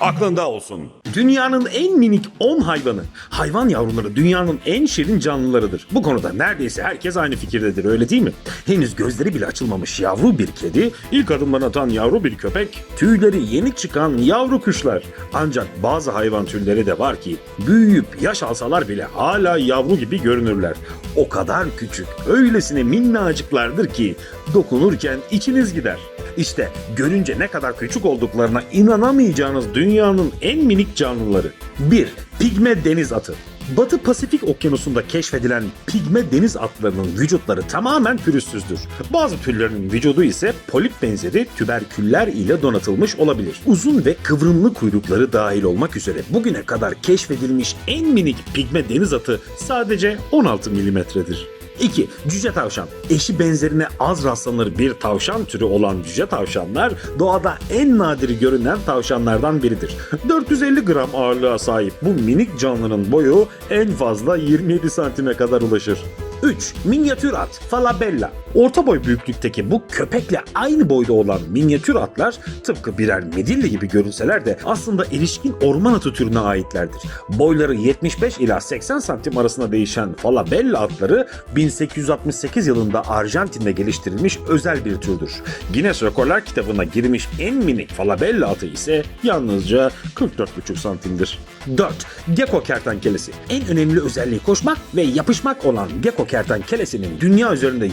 Aklında olsun. Dünyanın en minik 10 hayvanı. Hayvan yavruları dünyanın en şirin canlılarıdır. Bu konuda neredeyse herkes aynı fikirdedir öyle değil mi? Henüz gözleri bile açılmamış yavru bir kedi, ilk adımlarını atan yavru bir köpek, tüyleri yeni çıkan yavru kuşlar. Ancak bazı hayvan türleri de var ki büyüyüp yaş alsalar bile hala yavru gibi görünürler. O kadar küçük, öylesine minnacıklardır ki dokunurken içiniz gider. İşte görünce ne kadar küçük olduklarına inanamayacağınız dünyanın en minik canlıları. 1. Pigme deniz atı. Batı Pasifik okyanusunda keşfedilen pigme deniz atlarının vücutları tamamen pürüzsüzdür. Bazı türlerin vücudu ise polip benzeri tüberküller ile donatılmış olabilir. Uzun ve kıvrımlı kuyrukları dahil olmak üzere bugüne kadar keşfedilmiş en minik pigme deniz atı sadece 16 milimetredir. 2. Cüce tavşan. Eşi benzerine az rastlanır bir tavşan türü olan cüce tavşanlar doğada en nadir görünen tavşanlardan biridir. 450 gram ağırlığa sahip bu minik canlının boyu en fazla 27 santime kadar ulaşır. 3. Minyatür at Falabella. Orta boy büyüklükteki bu köpekle aynı boyda olan minyatür atlar tıpkı birer medilli gibi görünseler de aslında erişkin orman atı türüne aitlerdir. Boyları 75 ila 80 santim arasında değişen Falabella atları 1868 yılında Arjantin'de geliştirilmiş özel bir türdür. Guinness Rekorlar kitabına girmiş en minik Falabella atı ise yalnızca 44,5 santimdir. 4. Gecko kertenkelesi. En önemli özelliği koşmak ve yapışmak olan gecko kertenkelesinin dünya üzerinde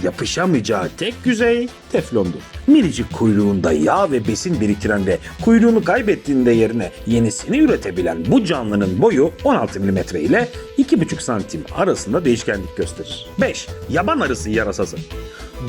yapışamayacağı tek yüzey teflondur. Minicik kuyruğunda yağ ve besin biriktiren ve kuyruğunu kaybettiğinde yerine yenisini üretebilen bu canlının boyu 16 mm ile 2,5 santim arasında değişkenlik gösterir. 5. Yaban arısı yarasası.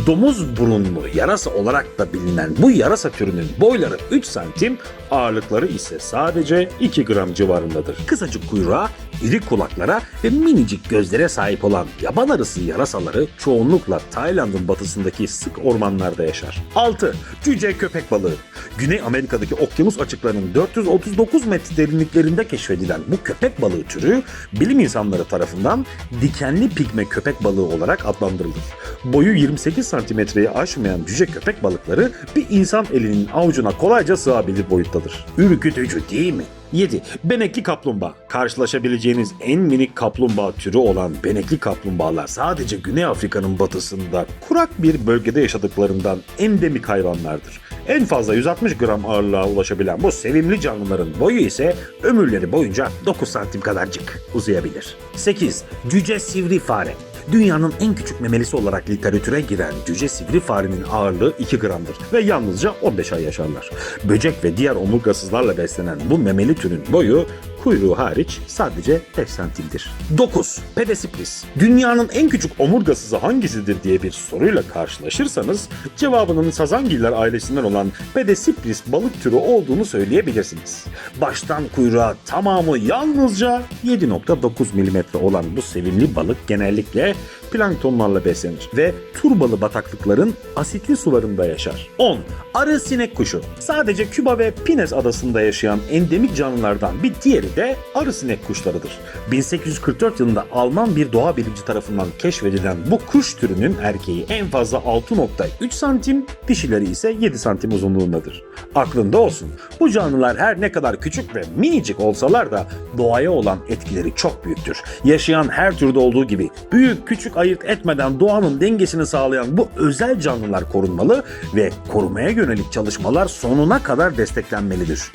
Domuz burunlu yarasa olarak da bilinen bu yarasa türünün boyları 3 santim, ağırlıkları ise sadece 2 gram civarındadır. Kısacık kuyruğa, iri kulaklara ve minicik gözlere sahip olan yaban arısı yarasaları çoğunlukla Tayland'ın batısındaki sık ormanlarda yaşar. 6. Cüce köpek balığı. Güney Amerika'daki okyanus açıklarının 439 metre derinliklerinde keşfedilen bu köpek balığı türü bilim insanları tarafından dikenli pigme köpek balığı olarak adlandırılır. Boyu 28 santimetreyi aşmayan cüce köpek balıkları bir insan elinin avucuna kolayca sığabilir boyuttadır. Ürkütücü değil mi? 7. Benekli kaplumbağa. Karşılaşabileceğiniz en minik kaplumbağa türü olan benekli kaplumbağalar sadece Güney Afrika'nın batısında kurak bir bölgede yaşadıklarından endemik hayvanlardır. En fazla 160 gram ağırlığa ulaşabilen bu sevimli canlıların boyu ise ömürleri boyunca 9 santim kadarcık uzayabilir. 8. Cüce sivri fare. Dünyanın en küçük memelisi olarak literatüre giren cüce sivri farenin ağırlığı 2 gramdır ve yalnızca 15 ay yaşarlar. Böcek ve diğer omurgasızlarla beslenen bu memeli türün boyu kuyruğu hariç sadece 5 santimdir. 9. Pedesiplis. Dünyanın en küçük omurgasızı hangisidir diye bir soruyla karşılaşırsanız cevabının sazangiller ailesinden olan Pedesiplis balık türü olduğunu söyleyebilirsiniz. Baştan kuyruğa tamamı yalnızca 7.9 mm olan bu sevimli balık genellikle planktonlarla beslenir ve turbalı bataklıkların asitli sularında yaşar. 10. Arı sinek kuşu. Sadece Küba ve Pines adasında yaşayan endemik canlılardan bir diğeri de arı sinek kuşlarıdır. 1844 yılında Alman bir doğa bilimci tarafından keşfedilen bu kuş türünün erkeği en fazla 6.3 santim, dişileri ise 7 santim uzunluğundadır. Aklında olsun. Bu canlılar her ne kadar küçük ve minicik olsalar da doğaya olan etkileri çok büyüktür. Yaşayan her türde olduğu gibi büyük küçük ayırt etmeden doğanın dengesini sağlayan bu özel canlılar korunmalı ve korumaya yönelik çalışmalar sonuna kadar desteklenmelidir.